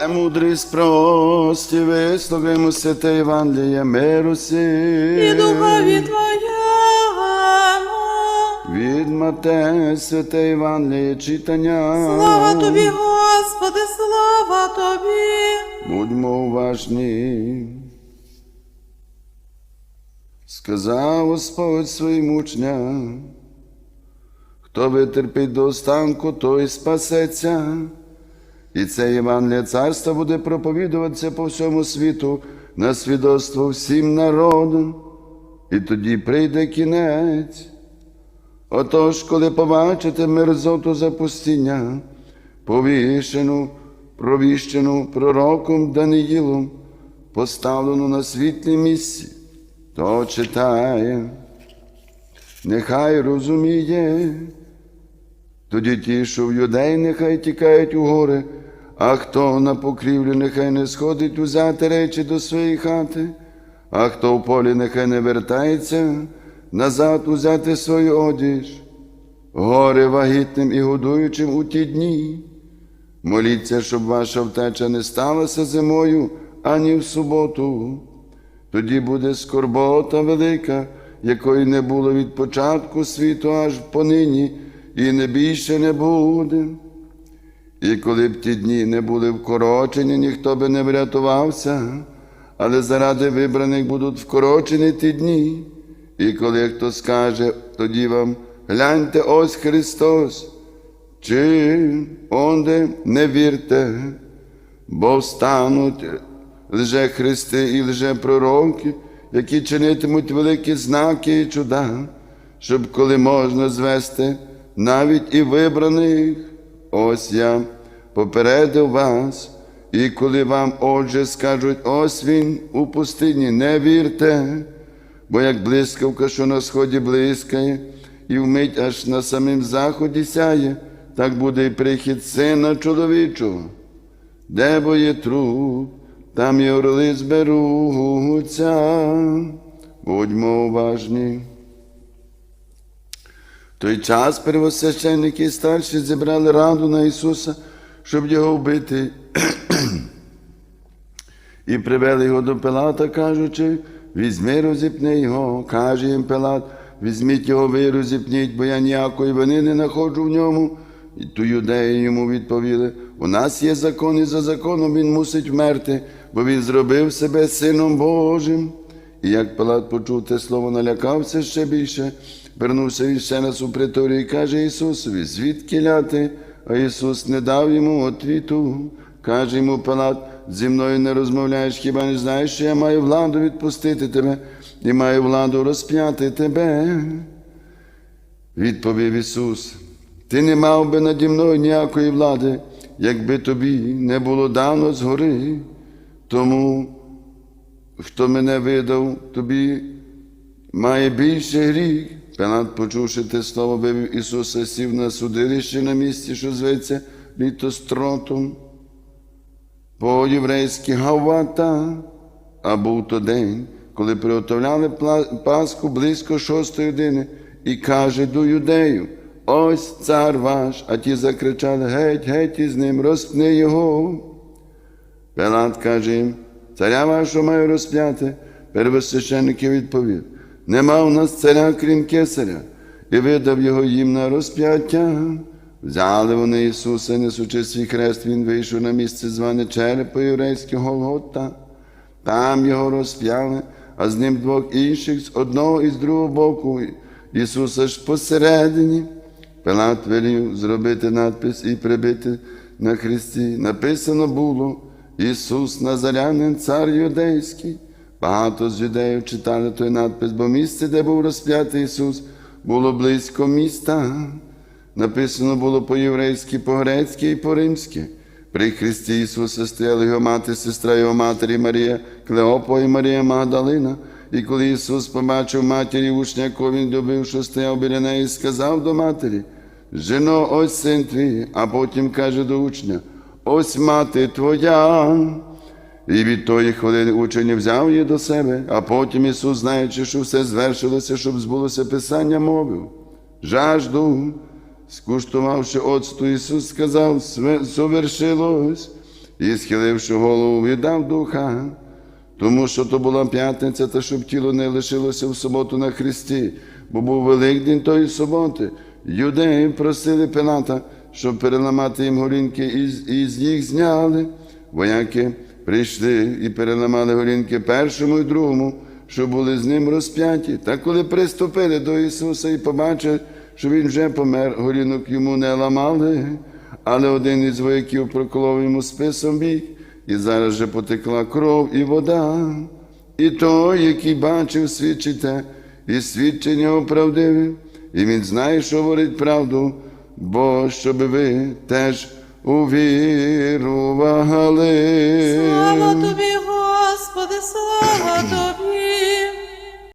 Премудрість прості, вислухаймо святе Євангеліє миру сі. і духові Твоєму. Від Матея святе Євангеліє читання. Слава Тобі, Господи, слава Тобі. Будьмо уважні. Сказав Господь своїм учням, хто витерпить до останку, той спасеться. І це Євангеліє царства буде проповідуватися по всьому світу на свідоцтво всім народам, і тоді прийде кінець. Отож, коли побачите мерзоту запустіння, повішену, провіщену пророком Даниїлом, поставлену на світлі місці, то читає, нехай розуміє, тоді ті, що в юдей, нехай тікають у гори, а хто на покрівлю, нехай не сходить узяти речі до своєї хати, а хто в полі, нехай не вертається назад узяти свою одіж, горе вагітним і годуючим у ті дні. Моліться, щоб ваша втеча не сталася зимою ані в суботу. Тоді буде скорбота велика, якої не було від початку світу аж понині, і не більше не буде. І коли б ті дні не були вкорочені, ніхто би не врятувався, але заради вибраних будуть вкорочені ті дні. І коли хто скаже, тоді вам гляньте ось Христос, чи онде не вірте, бо встануть лже Христи і лже пророки, які чинитимуть великі знаки і чуда, щоб коли можна звести навіть і вибраних, ось я попередив вас, і коли вам отже скажуть, ось він у пустині, не вірте, бо як блискавка, що на сході блискає, і вмить аж на самим заході сяє, так буде і прихід сина чоловічого. Де бо є труп, там і орли зберуться. Будьмо уважні. Той час первосвященники і старші зібрали раду на Ісуса, щоб його вбити, і привели його до Пилата, кажучи, візьми, розіпни його, каже їм Пилат, візьміть його, ви розіпніть, бо я ніякої вини не знаходжу в ньому. І ту юдеї йому відповіли: у нас є закон, і за законом він мусить вмерти, бо він зробив себе Сином Божим. І як Пилат почув те слово, налякався ще більше, вернувся він ще раз у приторію і каже Ісусові, звідки ляти? А Ісус не дав йому отвіту. Каже йому Пилат, зі мною не розмовляєш, хіба не знаєш, що я маю владу відпустити тебе і маю владу розп'яти тебе. Відповів Ісус, ти не мав би наді мною ніякої влади, якби тобі не було дано згори. Тому, хто мене видав, тобі має більше гріх. Пилат, почувши те слово, вивів Ісуса, сів на судилище на місці, що зветься літостротом, по-єврейськи Гавата, а був то день, коли приготовляли Пасху близько шостої години, і каже до юдею, ось цар ваш, а ті закричали геть, геть із ним, розпни його. Пилат каже їм, царя вашого маю розп'яти. Первосвященники відповів, нема у нас царя, крім кесаря, і видав його їм на розп'яття. Взяли вони Ісуса, несучи свій хрест, Він вийшов на місце зване череп по єврейськи Голгота. Там його розп'яли, а з ним двох інших з одного і з другого боку. Ісуса ж посередині. Пилат велів зробити надпис і прибити на хресті. Написано було Ісус Назарянин, цар юдейський. Багато з юдеїв читали той надпис, бо місце, де був розп'ятий Ісус, було близько міста. Написано було по-єврейськи, по-грецьки і по-римськи. При Христі Ісуса стояли його мати, сестра його матері Марія, Клеопа і Марія Магдалина. І коли Ісус побачив матері учня, якого він любив, що стояв біля неї, сказав до матері: Жено, ось син твій, а потім каже до учня: Ось мати твоя. І від тої хвилини учень взяв її до себе, а потім Ісус, знаючи, що все звершилося, щоб збулося Писання, мовив. Жажду, скуштувавши оцту, Ісус сказав, «Све- совершилось, і, схиливши голову, віддав духа, тому що то була п'ятниця, та щоб тіло не лишилося в суботу на Христі, бо був Великдень тої суботи. Юдеї просили Пилата, щоб переламати їм з- і з їх зняли. Вояки прийшли і переламали голінки першому і другому, що були з ним розп'яті. Та коли приступили до Ісуса і побачили, що Він вже помер, голінок йому не ламали, але один із вояків проколов йому списом бік, і зараз же потекла кров і вода. І той, який бачив, свідчить те, і свідчення оправдиве, і він знає, що говорить правду, бо щоб ви теж увірували. Слава тобі, Господи, слава тобі.